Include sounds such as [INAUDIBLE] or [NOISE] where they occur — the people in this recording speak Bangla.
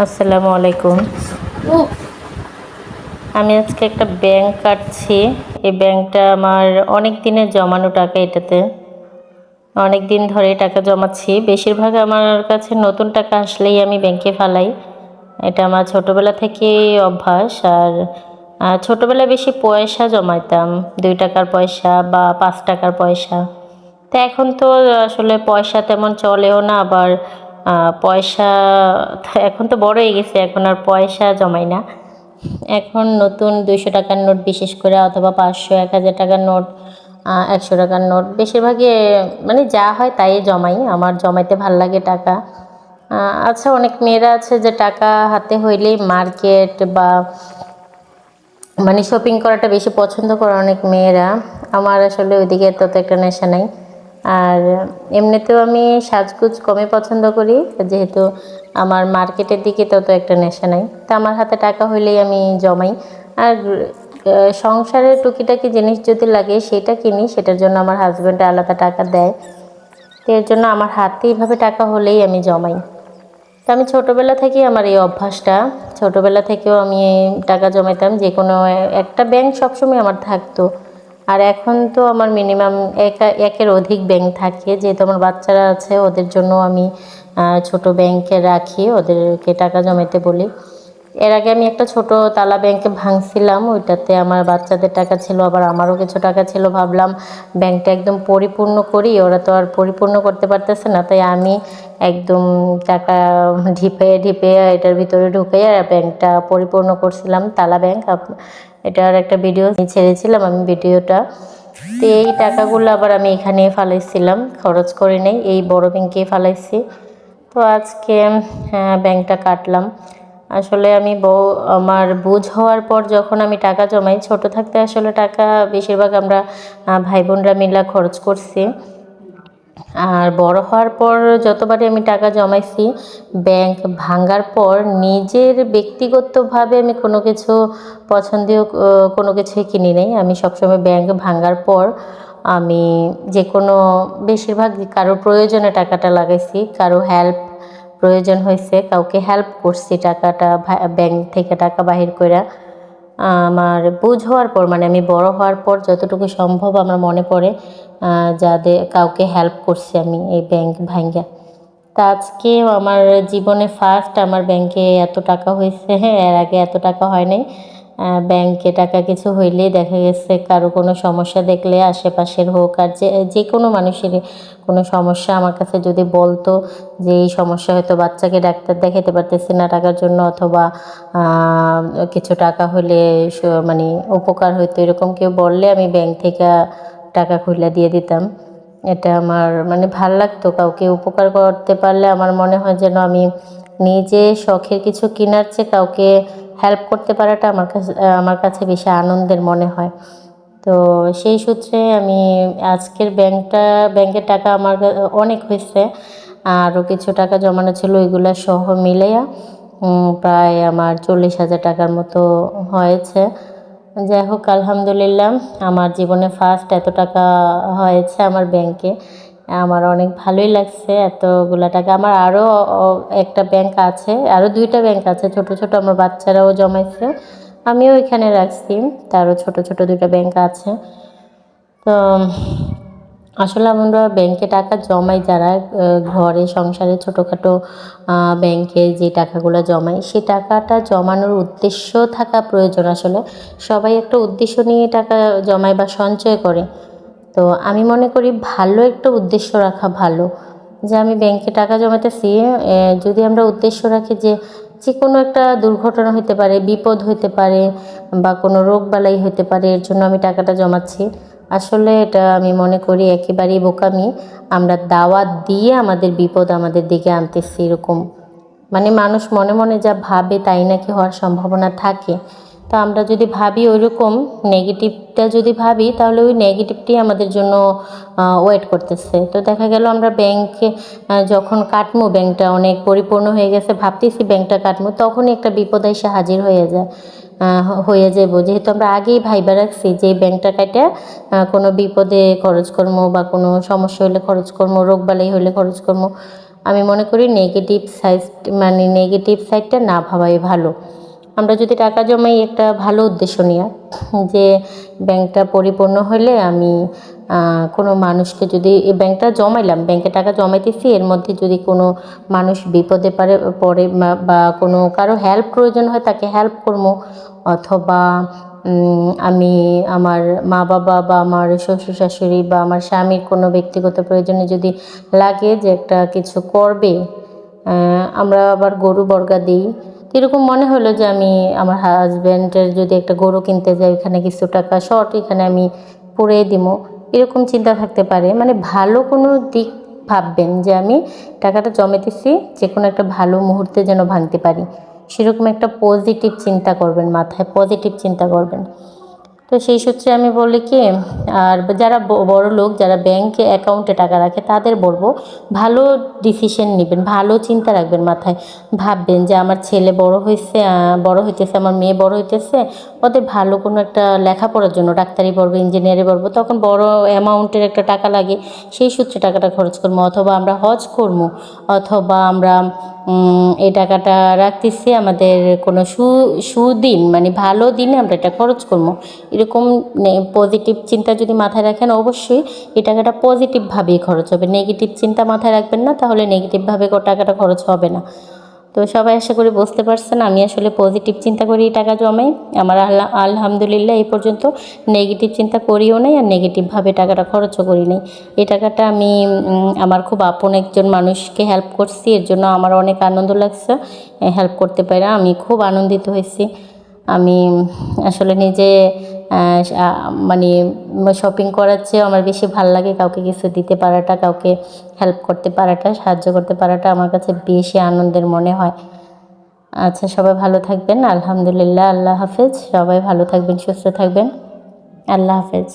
আসসালামু আলাইকুম। আমি আজকে একটা ব্যাংক কাটছি। এই ব্যাংকটা আমার অনেক দিনের জমানো টাকা এটাতে। অনেক দিন ধরে টাকা জমাচ্ছি। বেশিরভাগ আমার কাছে নতুন টাকা আসলেই আমি ব্যাংকে ফালাই। এটা আমার ছোটোবেলা থেকে অভ্যাস। আর ছোটোবেলায় বেশি পয়সা জমাইতাম। দুই টাকার পয়সা বা পাঁচ টাকার পয়সা। তো এখন তো আসলে পয়সা তেমন চলেও না। আবার পয়সা [LAUGHS] এখন তো বড় হয়ে গেছে, এখন আর পয়সা জমাই না। এখন নতুন দুইশো টাকার নোট বিশেষ করে, অথবা পাঁচশো, এক হাজার টাকার নোট একশো টাকার নোট, বেশিরভাগই মানে যা হয় তাই জমাই, আমার জমাইতে ভালো লাগে টাকা। আচ্ছা অনেক মেয়েরা আছে যে টাকা হাতে হইলেই মার্কেট বা মানে শপিং করাটা বেশি পছন্দ করে অনেক মেয়েরা। আমার আসলে ওইদিকে তত একটা নেশা নাই। আর এমনিতেও আমি সাজগুজ কমই পছন্দ করি, যেহেতু আমার মার্কেটের দিকে তত একটা নেশা নাই। তো আমার হাতে টাকা হইলেই আমি জমাই। আর সংসারের টুকিটাকি জিনিস যদি লাগে সেটা কিনি, সেটার জন্য আমার হাজব্যান্ড আলাদা টাকা দেয়। তো এর জন্য আমার হাতে এইভাবে টাকা হলেই আমি জমাই। তো আমি ছোটোবেলা থেকেই আমার এই অভ্যাসটা। ছোটোবেলা থেকেও আমি টাকা জমাইতাম যে কোনো একটা ব্যাংক সবসময় আমার থাকতো। আর এখন তো আমার মিনিমাম এক, একের অধিক ব্যাংক থাকে। যেহেতু আমার বাচ্চারা আছে, ওদের জন্য আমি ছোট ব্যাংকে রাখি, ওদেরকে টাকা জমাতে বলি। এর আগে আমি একটা ছোট তালা ব্যাংকে ভাঙছিলাম, ওইটাতে আমার বাচ্চাদের টাকা ছিল, আবার আমারও কিছু টাকা ছিল, ভাবলাম ব্যাংকটা একদম পরিপূর্ণ করি, ওরা তো আর পরিপূর্ণ করতে পারতেছে না, তাই আমি একদম টাকা ঢিপে ঢিপে এটার ভিতরে ঢুকে ব্যাংকটা পরিপূর্ণ করছিলাম, তালা ব্যাংক এটার একটা ভিডিও ছেড়েছিলাম, আমি ভিডিওটা। তো এই টাকাগুলো আবার আমি এখানে ফালাইছিলাম, খরচ করে নেই, এই বড় ব্যাংকে ফালাইছি। তো আজকে ব্যাংকটা কাটলাম। আসলে আমি বউ, আমার বুঝ হওয়ার পর যখন আমি টাকা জমাই, ছোট থাকতে আসলে টাকা বেশিরভাগ আমরা ভাই বোনরা মিলা খরচ করছি। আর বড় হওয়ার পর যতবারই আমি টাকা জমাইছি, ব্যাংক ভাঙ্গার পর নিজের ব্যক্তিগতভাবে আমি কোনো কিছু পছন্দীয় কোনো কিছুই কিনি নাই। আমি সবসময় ব্যাংক ভাঙ্গার পর আমি যে কোনো বেশিরভাগ কারও প্রয়োজনে টাকাটা লাগাইছি, কারও হেল্প প্রয়োজন হয়েছে, কাউকে হেল্প করছি টাকাটা ব্যাংক থেকে টাকা বাহির করে আমার বুঝ হওয়ার পর মানে আমি বড় হওয়ার পর যতটুকু সম্ভব আমার মনে পড়ে যাদের কাউকে হেল্প করছি আমি এই ব্যাংক ভাঙ্গা। তা আজকে আমার জীবনে ফার্স্ট আমার ব্যাংকে এত টাকা হয়েছে হ্যাঁ এর আগে এত টাকা হয় নাই। ব্যাংকে টাকা কিছু হইলেই দেখা গেছে কারও কোনো সমস্যা দেখলে আশেপাশের হোক আর যে যে কোনো মানুষের কোনো সমস্যা আমার কাছে যদি বলতো যে এই সমস্যা হয়তো বাচ্চাকে ডাক্তার দেখাতে পারতেছে না টাকার জন্য অথবা কিছু টাকা হলে মানে উপকার হইতো এরকম কেউ বললে আমি ব্যাংক থেকে টাকা খুলে দিয়ে দিতাম। এটা আমার মানে ভালো লাগতো, কাউকে উপকার করতে পারলে আমার মনে হয় যেন আমি নিজে শখের কিছু কেনার চেয়ে কাউকে হেল্প করতে পারাটা আমার কাছে আমার কাছে বেশি আনন্দের মনে হয়। তো সেই সূত্রে আমি আজকের ব্যাংকটা ব্যাংকের টাকা আমার অনেক হয়েছে, আরও কিছু টাকা জমানো ছিল, ওইগুলো সহ মিলেয়া প্রায় আমার চল্লিশ হাজার টাকার মতো হয়েছে। যাই হোক, আলহামদুলিল্লাহ, আমার জীবনে ফার্স্ট এত টাকা হয়েছে আমার ব্যাংকে আমার অনেক ভালোই লাগছে, এতগুলা টাকা। আমার আরও একটা ব্যাংক আছে আরও দুইটা ব্যাংক আছে, ছোট ছোট আমার বাচ্চারাও জমাইছে। আমিও এখানে রাখছি, তারও ছোট ছোট দুইটা ব্যাংক আছে। তো আসলে আমরা ব্যাংকে টাকা জমাই যারা ঘরে, সংসারে ছোটোখাটো ব্যাংকে যে টাকাগুলো জমাই, সে টাকাটা জমানোর উদ্দেশ্য থাকা প্রয়োজন আসলে। সবাই একটা উদ্দেশ্য নিয়ে টাকা জমায় বা সঞ্চয় করে। তো আমি মনে করি ভালো একটা উদ্দেশ্য রাখা ভালো। যে আমি ব্যাংকে টাকা জমাতেছি যদি আমরা উদ্দেশ্য রাখি যে যে কোনো একটা দুর্ঘটনা হতে পারে, বিপদ হতে পারে বা কোনো রোগ বালাই হতে পারে, এর জন্য আমি টাকাটা জমাচ্ছি। আসলে এটা আমি মনে করি একেবারেই বোকামি। আমরা দাওয়াত দিয়ে আমাদের বিপদ আমাদের দিকে আনতেছি এরকম। মানে মানুষ মনে মনে যা ভাবে তাই নাকি হওয়ার সম্ভাবনা থাকে। তো আমরা যদি ভাবি ওইরকম, নেগেটিভটা যদি ভাবি, তাহলে ওই নেগেটিভটি আমাদের জন্য ওয়েট করতেছে। তো দেখা গেল আমরা ব্যাংকে যখন কাটমো ব্যাংকটা অনেক পরিপূর্ণ হয়ে গেছে, ভাবতেছি ব্যাংকটা কাটমো, তখনই একটা বিপদ এসে হাজির হয়ে যায়। হয়ে যাব যেহেতু আমরা আগেই ভাইবা রাখছি যে ব্যাংকটা কাটা কোনো বিপদে খরচ করব বা কোনো সমস্যা হলে খরচ করব রোগ বালাই হলে খরচ কর্ম আমি মনে করি নেগেটিভ সাইড মানে নেগেটিভ সাইডটা না ভাবাই ভালো। আমরা যদি টাকা জমাই একটা ভালো উদ্দেশ্য নিয়ে, যে ব্যাংকটা পরিপূর্ণ হলে আমি কোনো মানুষকে যদি এই ব্যাংকটা জমাইলাম, ব্যাংকে টাকা জমাইতেছি, এর মধ্যে যদি কোনো মানুষ বিপদে পারে, পড়ে বা- কোনো কারও হেল্প প্রয়োজন হয়, তাকে হেল্প করব। অথবা আমি আমার মা বাবা বা আমার শ্বশুর শাশুড়ি বা আমার স্বামীর কোনো ব্যক্তিগত প্রয়োজনে যদি লাগে যে একটা কিছু করবে আমরা আবার গরু বর্গা দিই। এরকম মনে হলো যে আমি আমার হাজব্যান্ডের যদি একটা গরু কিনতে যাই ওখানে কিছু টাকা শর্ট এখানে আমি পরে দিব এরকম চিন্তা থাকতে পারে। মানে ভালো কোনো দিক ভাববেন যে আমি টাকাটা জমাইতেছি যে কোনো একটা ভালো মুহূর্তে যেন ভাঙতে পারি। সেরকম একটা পজিটিভ চিন্তা করবেন, মাথায় পজিটিভ চিন্তা করবেন। তো সেই সূত্রে আমি বলি কি, আর যারা বড় লোক, যারা ব্যাংকে অ্যাকাউন্টে টাকা রাখে, তাদের বলব ভালো ডিসিশন নেবেন, ভালো চিন্তা রাখবেন মাথায়। ভাববেন যে আমার ছেলে বড় হয়েছে বড় হইতেছে, আমার মেয়ে বড় হইতেছে, ওদের ভালো কোনো একটা লেখাপড়ার জন্য, ডাক্তারি পড়ব ইঞ্জিনিয়ারিং পড়ব, তখন বড় অ্যামাউন্টের একটা টাকা লাগে, সেই সূত্রে টাকাটা খরচ করব, অথবা আমরা হজ করব, অথবা আমরা এই টাকাটা রাখতেছি আমাদের কোনো সু, সুদিন মানে ভালো দিনে আমরা এটা খরচ করব। এরকম পজিটিভ চিন্তা যদি মাথায় রাখেন, অবশ্যই এই টাকাটা পজিটিভভাবেই খরচ হবে। নেগেটিভ চিন্তা মাথায় রাখবেন না, তাহলে নেগেটিভভাবে টাকাটা খরচ হবে না। তো সবাই আশা করি বুঝতে পারছেন, আমি আসলে পজিটিভ চিন্তা করি এই টাকা জমাই। আমার আল্লাহ, আলহামদুলিল্লাহ এই পর্যন্ত নেগেটিভ চিন্তা করিও নাই আর নেগেটিভভাবে টাকাটা খরচও করি নাই। এই টাকাটা আমি আমার খুব আপন একজন মানুষকে হেল্প করছি, এর জন্য আমার অনেক আনন্দ লাগছে। হেল্প করতে পারে আমি খুব আনন্দিত হয়েছি। আমি আসলে নিজে মানে শপিং করার চেয়েও আমার বেশি ভালো লাগে কাউকে কিছু দিতে পারাটা, কাউকে হেল্প করতে পারাটা, সাহায্য করতে পারাটা আমার কাছে বেশি আনন্দের মনে হয়। আচ্ছা সবাই ভালো থাকবেন। আলহামদুলিল্লাহ, আল্লাহ হাফেজ। সবাই ভালো থাকবেন, সুস্থ থাকবেন। আল্লাহ হাফেজ।